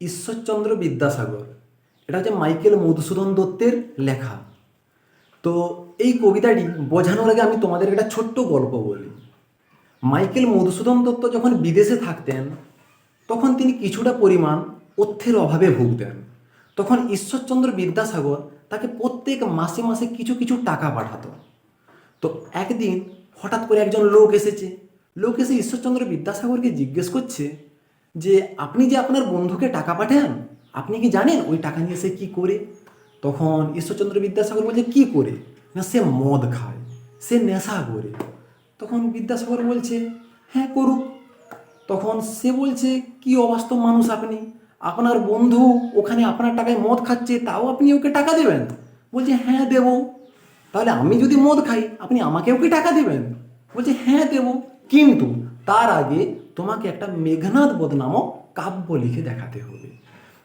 ঈশ্বরচন্দ্র বিদ্যাসাগর। এটা হচ্ছে মাইকেল মধুসূদন দত্তের লেখা। তো এই কবিতাটি বোঝানোর আগে আমি তোমাদের একটা ছোট্ট গল্প বলি। মাইকেল মধুসূদন দত্ত যখন বিদেশে থাকতেন, তখন তিনি কিছুটা পরিমাণ অর্থের অভাবে ভুগতেন। তখন ঈশ্বরচন্দ্র বিদ্যাসাগর তাকে প্রত্যেক মাসে মাসে কিছু কিছু টাকা পাঠাতো। তো একদিন হঠাৎ করে একজন লোক এসেছে। লোক এসে ঈশ্বরচন্দ্র বিদ্যাসাগরকে জিজ্ঞেস করছে যে আপনি যে আপনার বন্ধুকে টাকা পাঠান, আপনি কি জানেন ওই টাকা নিয়ে সে কী করে? তখন ঈশ্বরচন্দ্র বিদ্যাসাগর বলছে, কি করে? না, সে মদ খায়, সে নেশা করে। তখন বিদ্যাসাগর বলছে হ্যাঁ করুক। তখন সে বলছে, কি অবাস্তব মানুষ আপনি। আপনার বন্ধু ওখানে আপনার টাকায় মদ খাচ্ছে, তাও আপনি ওকে টাকা দেবেন? বলছে হ্যাঁ দেবো। তাহলে আমি যদি মদ খাই, আপনি আমাকেও কি টাকা দেবেন? বলছে হ্যাঁ দেব। কিন্তু তার আগে তোমাকে একটা মেঘনাথ বোধ নামক কাব্য লিখে দেখাতে হবে।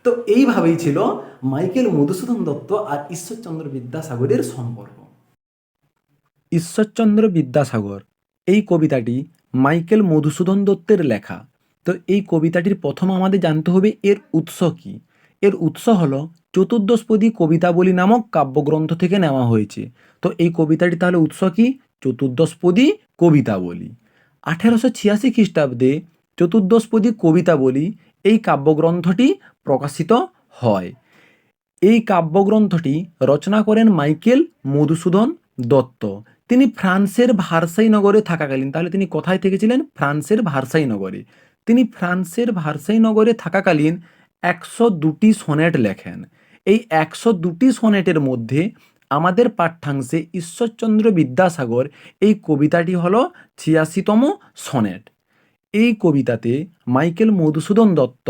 তো এইভাবেই ছিল মাইকেল মধুসূদন দত্ত আর ঈশ্বরচন্দ্র বিদ্যাসাগরের সম্পর্ক। ঈশ্বরচন্দ্র বিদ্যাসাগর, এই কবিতাটি মাইকেল মধুসূদন দত্তের লেখা। তো এই কবিতাটির প্রথম আমাদের জানতে হবে এর উৎস কি? এর উৎস হলো চতুর্দশপদী কবিতাবলী নামক কাব্যগ্রন্থ থেকে নেওয়া হয়েছে। তো এই কবিতাটি তাহলে উৎস কি? চতুর্দশপদী কবিতাবলী। আঠেরোশো ছিয়াশি খ্রিস্টাব্দে চতুর্দশপদী কবিতাবলী এই কাব্যগ্রন্থটি প্রকাশিত হয়। এই কাব্যগ্রন্থটি রচনা করেন মাইকেল মধুসূদন দত্ত। তিনি ফ্রান্সের ভারসাই নগরে থাকাকালীন, তাহলে তিনি কোথায় থেকেছিলেন? ফ্রান্সের ভারসাই নগরে। তিনি ফ্রান্সের ভারসাই নগরে থাকাকালীন একশো দুটি সনেট লেখেন। এই একশো দুটি সনেটের মধ্যে আমাদের পাঠ্যাংশে ঈশ্বরচন্দ্র বিদ্যাসাগর এই কবিতাটি হলো ছিয়াশিতম সনেট। এই কবিতাতে মাইকেল মধুসূদন দত্ত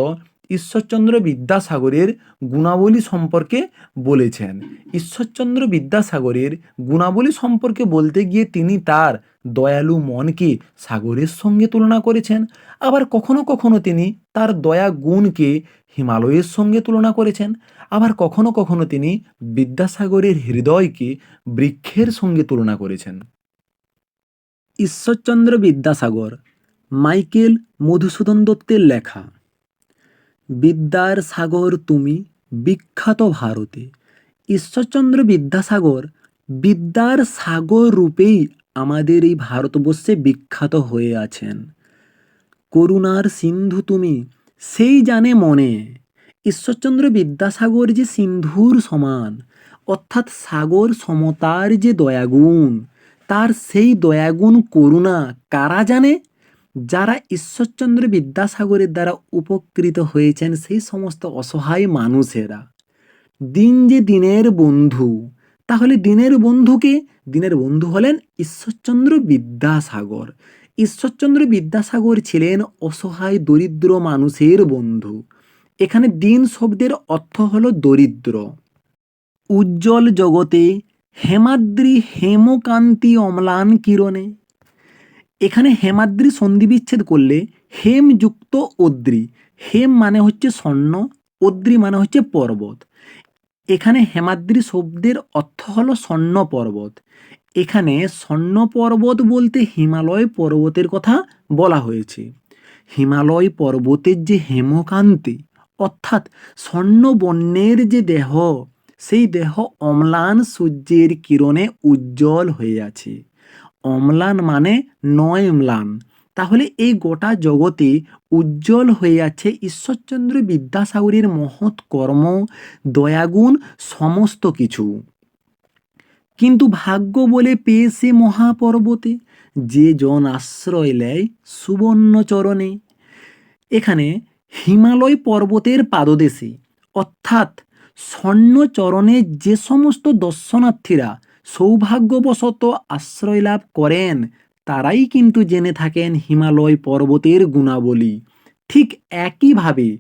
ঈশ্বরচন্দ্র বিদ্যাসাগরের গুণাবলী সম্পর্কে বলেছেন। ঈশ্বরচন্দ্র বিদ্যাসাগরের গুণাবলী সম্পর্কে বলতে গিয়ে তিনি তার দয়ালু মনকে সাগরের সঙ্গে তুলনা করেছেন। আবার কখনো কখনো তিনি তার দয়া গুণকে হিমালয়ের সঙ্গে তুলনা করেছেন। আবার কখনো কখনো তিনি বিদ্যাসাগরের হৃদয়কে বৃক্ষের সঙ্গে তুলনা করেছেন। ঈশ্বরচন্দ্র বিদ্যাসাগর মাইকেল মধুসূদন দত্তের লেখা বিদ্যার সাগর তুমি বিখ্যাত ভারতে। ঈশ্বরচন্দ্র বিদ্যাসাগর বিদ্যার সাগর রূপেই আমাদের এই ভারতবর্ষে বিখ্যাত হয়ে আছেন। করুণার সিন্ধু তুমি, সেই জানে মনে। ঈশ্বরচন্দ্র বিদ্যাসাগর যে সিন্ধুর সমান, অর্থাৎ সাগর সমতার যে দয়াগুণ, তার সেই দয়াগুণ করুণা কারা জানে? যারা ঈশ্বরচন্দ্র বিদ্যাসাগরের দ্বারা উপকৃত হয়েছেন, সেই সমস্ত অসহায় মানুষেরা, দিন যে দিনের বন্ধু, তাহলে দিনের বন্ধুকে দিনের বন্ধু হলেন ঈশ্বরচন্দ্র বিদ্যাসাগর। ঈশ্বরচন্দ্র বিদ্যাসাগর ছিলেন অসহায় দরিদ্র মানুষের বন্ধু। এখানে দিন শব্দের অর্থ হলো দরিদ্র। উজ্জ্বল জগতে হেমাদ্রি হেমকান্তি অম্লান কিরণে এখানে হেমাদ্রি সন্ধি বিচ্ছেদ করলে হেম যুক্ত অদ্রি। হেম মানে হচ্ছে স্বর্ণ, অদ্রি মানে হচ্ছে পর্বত। এখানে হেমাদ্রি শব্দের অর্থ হলো স্বর্ণ পর্বত। এখানে স্বর্ণ পর্বত বলতে হিমালয় পর্বতের কথা বলা হয়েছে। হিমালয় পর্বতের যে হেমকান্তি, অর্থাৎ স্বর্ণ বর্ণের যে দেহ, সেই দেহ অম্লান সূর্যের কিরণে উজ্জ্বল হয়ে আছে। অম্লান মানে নয় ম্লান তাহলে এই গোটা জগতে উজ্জ্বল হয়ে আছে ঈশ্বরচন্দ্র বিদ্যাসাগরের মহৎ কর্ম, দয়াগুণ, সমস্ত কিছু। কিন্তু ভাগ্য বলে পেয়েছে মহাপর্বতে, যে জন আশ্রয় নেয় সুবর্ণ চরণে। এখানে হিমালয় পর্বতের পাদদেশে, অর্থাৎ স্বর্ণচরণে যে সমস্ত দর্শনার্থীরা সৌভাগ্যবশত আশ্রয় লাভ করেন, তারাই কিন্তু জেনে থাকেন হিমালয় পর্বতের গুণাবলী। ঠিক একইভাবে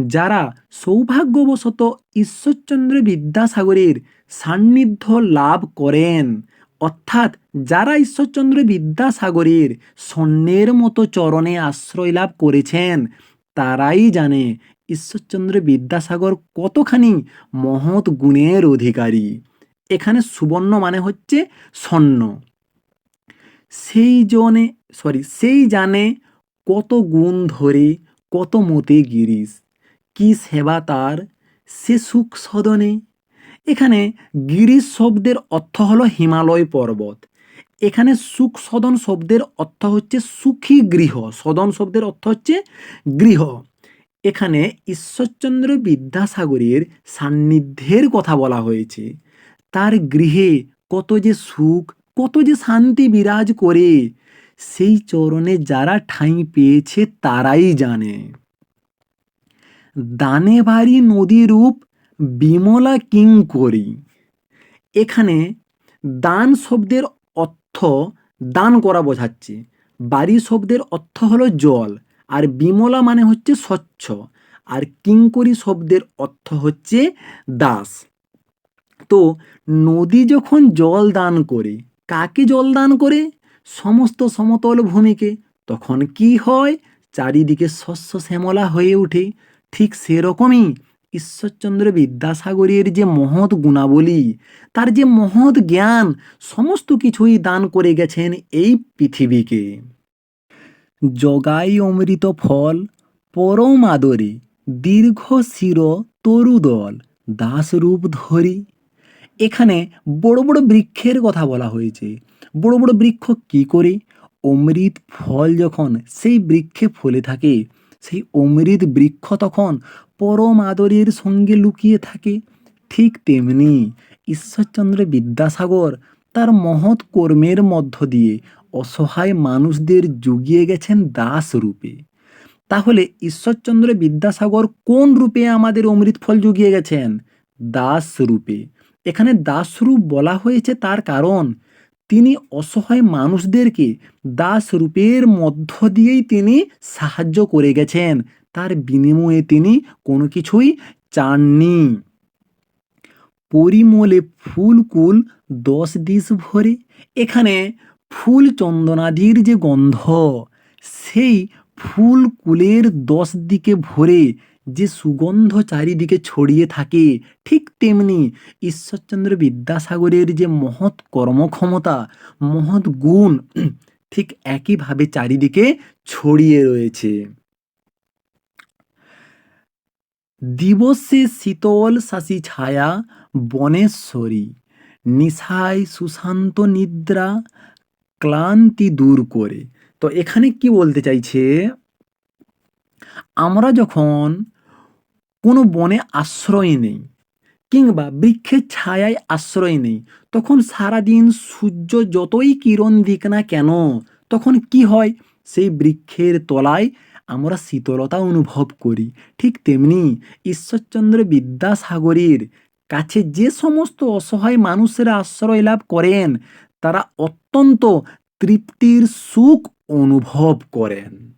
যারা সৌভাগ্যবশত ঈশ্বরচন্দ্র বিদ্যাসাগরের সান্নিধ্য লাভ করেন, অর্থাৎ যারা ঈশ্বরচন্দ্র বিদ্যাসাগরের স্বর্ণের মতো চরণে আশ্রয় লাভ করেছেন, তারাই জানে ঈশ্বরচন্দ্র বিদ্যাসাগর কতখানি মহৎ গুণের অধিকারী। এখানে সুবর্ণ মানে হচ্ছে স্বর্ণ। সেই জনে সরি সেই জানে কত গুণ ধরে, কত মতে গিরিশ। কি সেবা তার, সে সুখ সদনে। এখানে গিরিশ শব্দের অর্থ হলো হিমালয় পর্বত। এখানে সুখ সদন শব্দের অর্থ হচ্ছে সুখী গৃহ। সদন শব্দের অর্থ হচ্ছে গৃহ। এখানে ঈশ্বরচন্দ্র বিদ্যাসাগরের সান্নিধ্যের কথা বলা হয়েছে। তার গৃহে কত যে সুখ, কত যে শান্তি বিরাজ করে, সেই চরণে যারা ঠাঁই পেয়েছে তারাই জানে। দানে বাড়ি নদীরূপ বিমলা কিং করি। এখানে দান শব্দের অর্থ দান করা বোঝাচ্ছে। বাড়ি শব্দের অর্থ হলো জল, আর বিমলা মানে হচ্ছে স্বচ্ছ, আর কিঙ্করি শব্দের অর্থ হচ্ছে দাস। তো নদী যখন জল দান করে, কাকে জল দান করে? সমস্ত সমতল ভূমিকে। তখন কি হয়? চারিদিকে শস্য শ্যামলা হয়ে ওঠে। ঠিক সেরকমই ঈশ্বরচন্দ্র বিদ্যাসাগরের যে মহৎ গুণাবলী, তার যে মহৎ জ্ঞান, সমস্ত কিছুই দান করে গেছেন এই পৃথিবীকে। জগাই অমৃত ফল, পরম আদরে, দীর্ঘ শির তরুদল, দাসরূপ ধরি। এখানে বড় বড় বৃক্ষের কথা বলা হয়েছে। বড় বড় বৃক্ষ কি করে? অমৃত ফল যখন সেই বৃক্ষে ফলে থাকে, সেই অমৃত বৃক্ষ তখন পরম আদরের সঙ্গে লুকিয়ে থাকে। ঠিক তেমনি ঈশ্বরচন্দ্র বিদ্যাসাগর তার মহৎ কর্মের মধ্য দিয়ে অসহায় মানুষদের জুগিয়ে গেছেন দাস রূপে। তাহলে ঈশ্বরচন্দ্র বিদ্যাসাগর কোন রূপে আমাদের অমৃত ফল জুগিয়ে গেছেন? দাস রূপে। এখানে দাস রূপ বলা হয়েছে তার কারণ, তিনি অসহায় মানুষদেরকে দাস রূপের মধ্য দিয়েই তিনি সাহায্য করে গেছেন। তার বিনিময়ে তিনি কোনো কিছুই চাননি। পরিমলে ফুলকুল দশ দিশ ভরে, এখানে ফুল চন্দনাদির যে গন্ধ, সেই ফুল কুলের দশ দিকে ভরে যে সুগন্ধ চারিদিকে ছড়িয়ে থাকে, ঠিক তেমনি ঈশ্বরচন্দ্র বিদ্যাসাগরের যে মহৎ কর্মক্ষমতা, মহৎ গুণ, ঠিক একইভাবে চারিদিকে ছড়িয়ে রয়েছে। দিবসে শীতল শাসি ছায়া, বনেশ্বরী, নিশায় সুশান্ত নিদ্রা, ক্লান্তি দূর করে। তো এখানে কি বলতে চাইছে? আমরা যখন কোনো বনে আশ্রয় নেই কিংবা বৃক্ষের ছায়ায় আশ্রয় নেই, তখন সারাদিন সূর্য যতই কিরণ দিক না কেন, তখন কি হয়? সেই বৃক্ষের তলায় আমরা শীতলতা অনুভব করি। ঠিক তেমনি ঈশ্বরচন্দ্র বিদ্যাসাগরের কাছে যে সমস্ত অসহায় মানুষেরা আশ্রয় লাভ করেন, তারা অত্যন্ত তৃপ্তির সুখ অনুভব করেন।